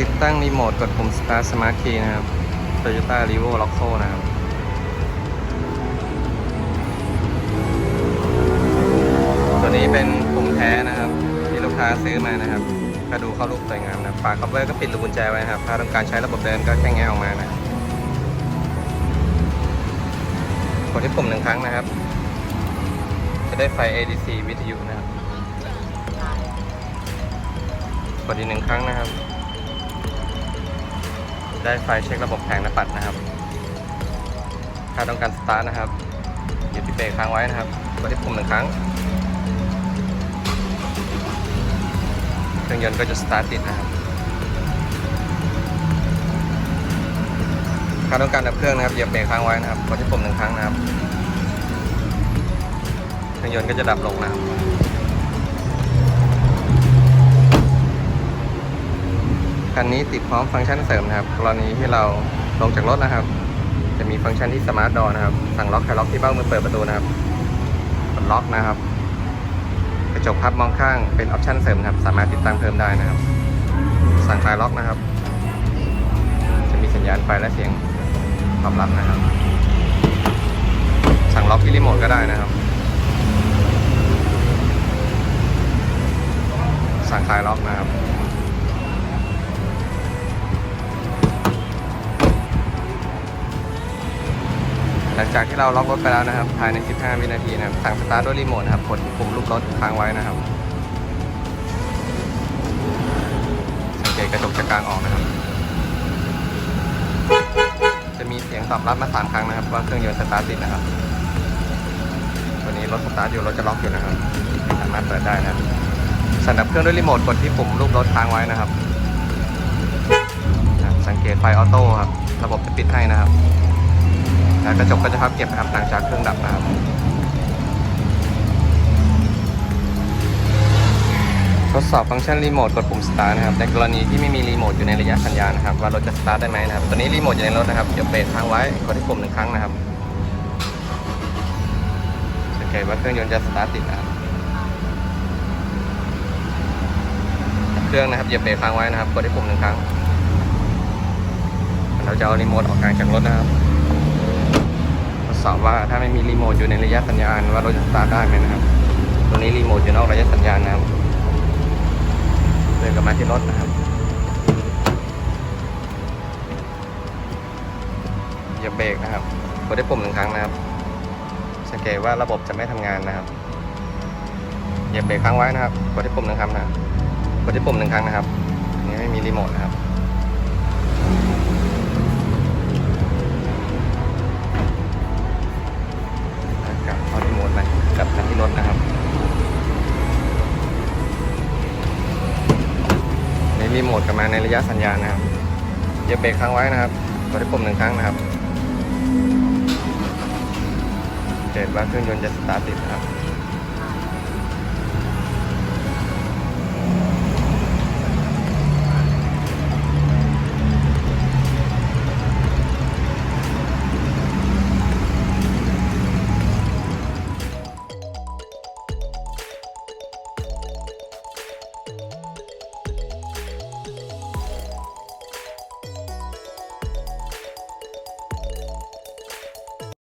ติดตั้งรีโมทกดปุ่ม Start Smart Key นะครับ Toyota r e v o l o c o นะครับ ตัวนี้เป็นปุ่มแท้นะครับ ที่ลูกค้าซื้อมานะครับก็ดูเข้ารูปสวยงามนะฝาคัพเวอร์ก็ปิดลูกกุญแจไว้นะครับ ถ้าต้องการใช้ระบบเดินก็แค่แงะออกมานะกดที่ปุ่มหนึ่งครั้งนะครับ จะได้ไฟ ADC วิทยุนะครับกดอีกหนึ่งครั้งนะครับ ได้ไฟเช็คระบบแผงหน้าปัดนะครับถ้าต้องการสตาร์ทนะครับหยุดที่เบรกค้างไว้นะครับกดที่ปุ่มหนึ่งครั้ง เครื่องยนต์ก็จะสตาร์ทติดนะครับถ้าต้องการดับเครื่องนะครับเหยียบเบรกค้างไว้นะครับกดที่ปุ่มหนึ่งครั้งนะครับ เครื่องยนต์ก็จะดับลงนะครับ คันนี้ติดพร้อมฟังก์ชันเสริมนะครับกรณีที่เราลงจากรถนะครับ จะมีฟังก์ชันที่สมาร์ทดอนะครับ สั่งล็อกใครล็อกที่เบ้ามือเปิดประตูนะครับกดล็อกนะครับ กระจกพับมองข้างเป็นออปชันเสริมครับ สามารถติดตั้งเพิ่มได้นะครับ สั่งคลายล็อกนะครับ จะมีสัญญาณไฟและเสียงตอบรับนะครับ สั่งล็อกที่รีโมทก็ได้นะครับ สั่งคลายล็อกนะครับ หลังจากที่เราล็อกรถไปแล้วนะครับภายใน 15 วินาทีนะครับสั่งสตาร์ทด้วยรีโมทนะครับกดปุ่มลูกรถค้างไว้นะครับสังเกตกระจกจะกลางออกนะครับ จะมีเสียงตอบรับมา3ครั้งนะครับว่าเครื่องยนต์สตาร์ทติดนะครับตัวนี้รถสตาร์ทอยู่รถจะล็อกอยู่นะครับสามารถเปิดได้นะครับสั่งดับเครื่องด้วยรีโมทกดที่ปุ่มลูกรถค้างไว้นะครับ สังเกตไฟออโต้ครับระบบจะปิดให้นะครับ แล้วกระจกก็จะพับเก็บนะครับหลังจากเครื่องดับนะครับทดสอบฟังก์ชันรีโมทกดปุ่มสตาร์ทนะครับในกรณีที่ไม่มีรีโมทอยู่ในระยะสัญญาณนะครับว่ารถจะสตาร์ทได้ไหมนะครับตัวนี้รีโมทอยู่ในรถนะครับเดี๋ยวเบรกค้างไว้กดที่ปุ่มหนึ่งครั้งนะครับสังเกตว่าเครื่องยนต์จะสตาร์ทติดนะครับเครื่องนะครับเหยียบเบรกค้างไว้นะครับกดที่ปุ่มหนึ่งครั้งเราจะเอารีโมทออกกลางจากรถนะครับ สอบว่าถ้าไม่มีรีโมทอยู่ในระยะสัญญาณว่ารถจะสตาร์ทได้ไหมนะครับ ตัวนี้รีโมทอยู่นอกระยะสัญญาณนะครับเดินกลับมาที่รถนะครับอย่าเบรกนะครับกดได้ปุ่มหนึ่งครั้งนะครับ สังเกตว่าระบบจะไม่ทำงานนะครับอย่าเบรกค้างไว้นะครับกดได้ปุ่มหนึ่งครั้งนะครับกดได้ปุ่มหนึ่งครั้งนะครับนนี้ไม่มีรีโมทนะครับ รีโมทกลับมาในระยะสัญญาณนะครับเหยียบเบรกค้างไว้นะครับกดที่ปุ่มหนึ่งครั้งนะครับเกิดว่าเครื่องยนต์จะสตาร์ทติดนะครับ